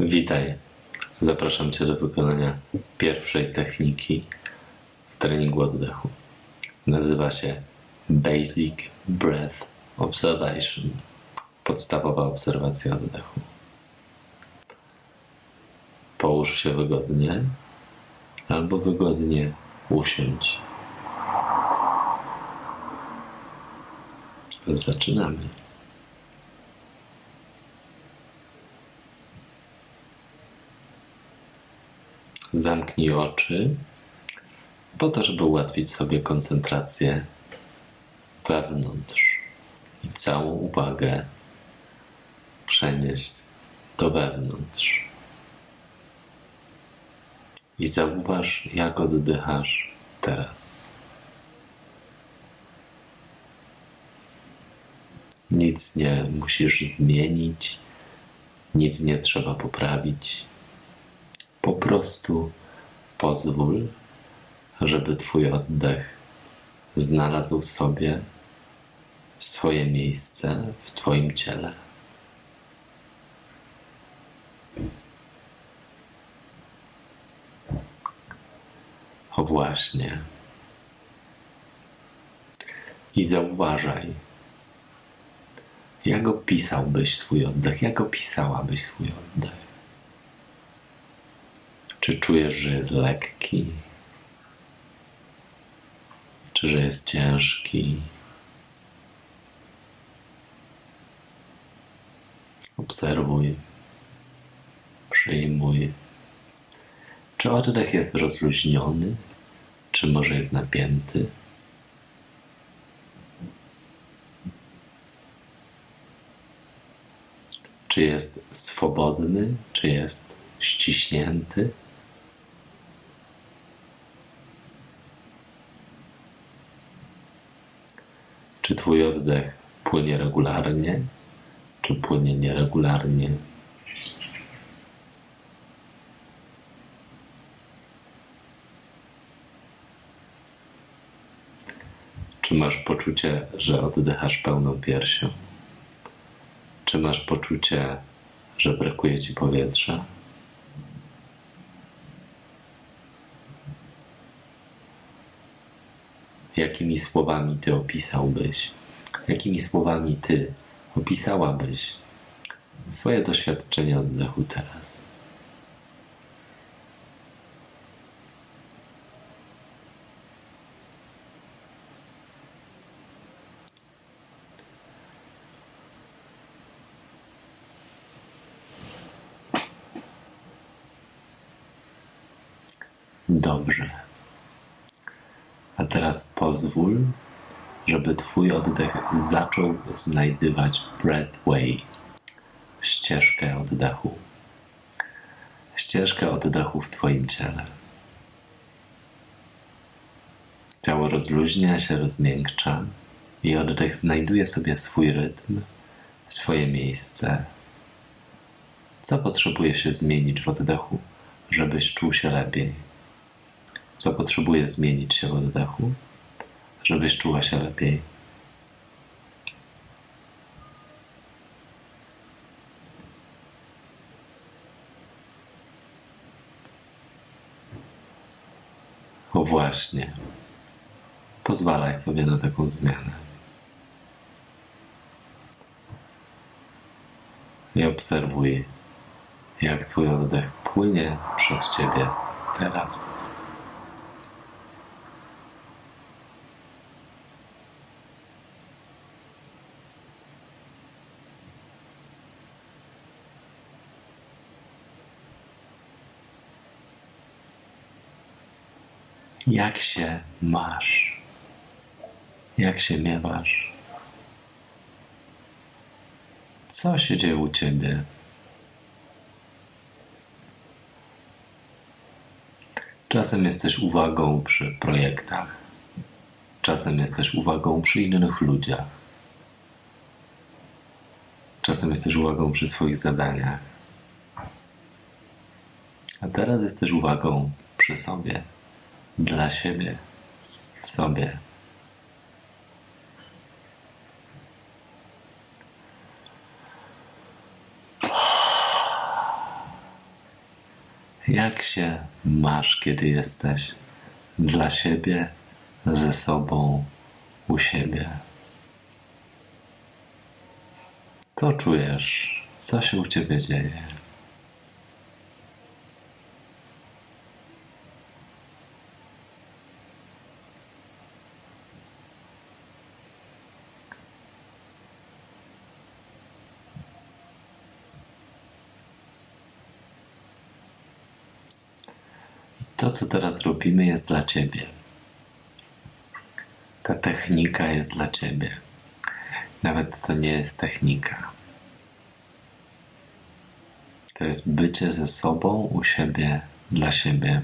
Witaj. Zapraszam Cię do wykonania pierwszej techniki w treningu oddechu. Nazywa się Basic Breath Observation. Podstawowa obserwacja oddechu. Połóż się wygodnie albo wygodnie usiądź. Zaczynamy. Zamknij oczy, po to, żeby ułatwić sobie koncentrację wewnątrz i całą uwagę przenieść do wewnątrz. I zauważ, jak oddychasz teraz. Nic nie musisz zmienić, nic nie trzeba poprawić. Po prostu pozwól, żeby Twój oddech znalazł sobie swoje miejsce w Twoim ciele. O właśnie. I zauważaj, jak opisałbyś swój oddech, jak opisałabyś swój oddech. Czy czujesz, że jest lekki? Czy że jest ciężki? Obserwuj, przyjmuj. Czy oddech jest rozluźniony, czy może jest napięty? Czy jest swobodny, czy jest ściśnięty? Czy Twój oddech płynie regularnie, czy płynie nieregularnie? Czy masz poczucie, że oddychasz pełną piersią? Czy masz poczucie, że brakuje ci powietrza? Jakimi słowami ty opisałbyś, jakimi słowami ty opisałabyś swoje doświadczenie oddechu teraz? Dobrze. Teraz pozwól, żeby Twój oddech zaczął znajdywać breathway, ścieżkę oddechu. Ścieżkę oddechu w Twoim ciele. Ciało rozluźnia się, rozmiękcza i oddech znajduje sobie swój rytm, swoje miejsce. Co potrzebuje się zmienić w oddechu, żebyś czuł się lepiej? Co potrzebuje zmienić się w oddechu, żebyś czuła się lepiej? O właśnie. Pozwalaj sobie na taką zmianę. I obserwuj, jak Twój oddech płynie przez Ciebie teraz. Jak się masz? Jak się miewasz? Co się dzieje u ciebie? Czasem jesteś uwagą przy projektach, czasem jesteś uwagą przy innych ludziach, czasem jesteś uwagą przy swoich zadaniach, a teraz jesteś uwagą przy sobie dla siebie, w sobie. Jak się masz, kiedy jesteś dla siebie, ze sobą, u siebie? Co czujesz? Co się u ciebie dzieje? To, co teraz robimy, jest dla ciebie. Ta technika jest dla ciebie. Nawet to nie jest technika. To jest bycie ze sobą, u siebie, dla siebie.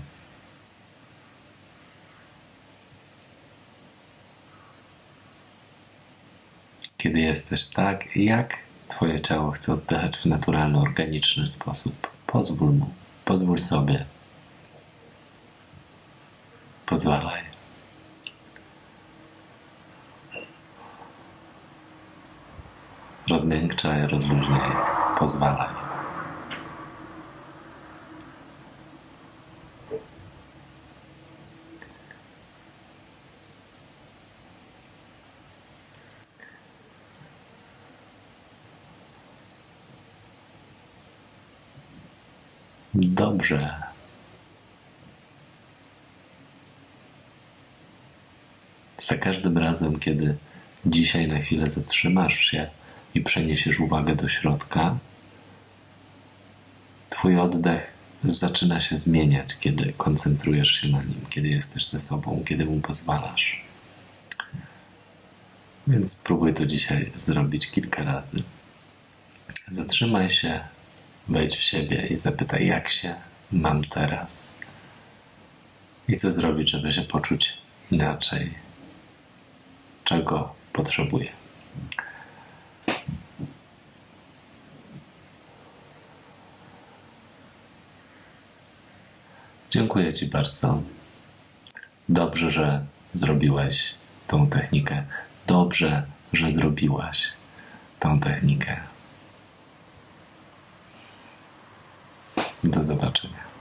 Kiedy jesteś tak, jak Twoje ciało chce oddychać w naturalny, organiczny sposób. Pozwól mu, pozwól sobie. Pozwalaj. Rozmiękczaj, rozluźniaj, pozwalaj. Dobrze. Za każdym razem, kiedy dzisiaj na chwilę zatrzymasz się i przeniesiesz uwagę do środka, Twój oddech zaczyna się zmieniać, kiedy koncentrujesz się na nim, kiedy jesteś ze sobą, kiedy mu pozwalasz. Więc spróbuj to dzisiaj zrobić kilka razy. Zatrzymaj się, wejdź w siebie i zapytaj, jak się mam teraz. I co zrobić, żeby się poczuć inaczej. Czego potrzebuję. Dziękuję Ci bardzo. Dobrze, że zrobiłeś tą technikę. Dobrze, że zrobiłaś tą technikę. Do zobaczenia.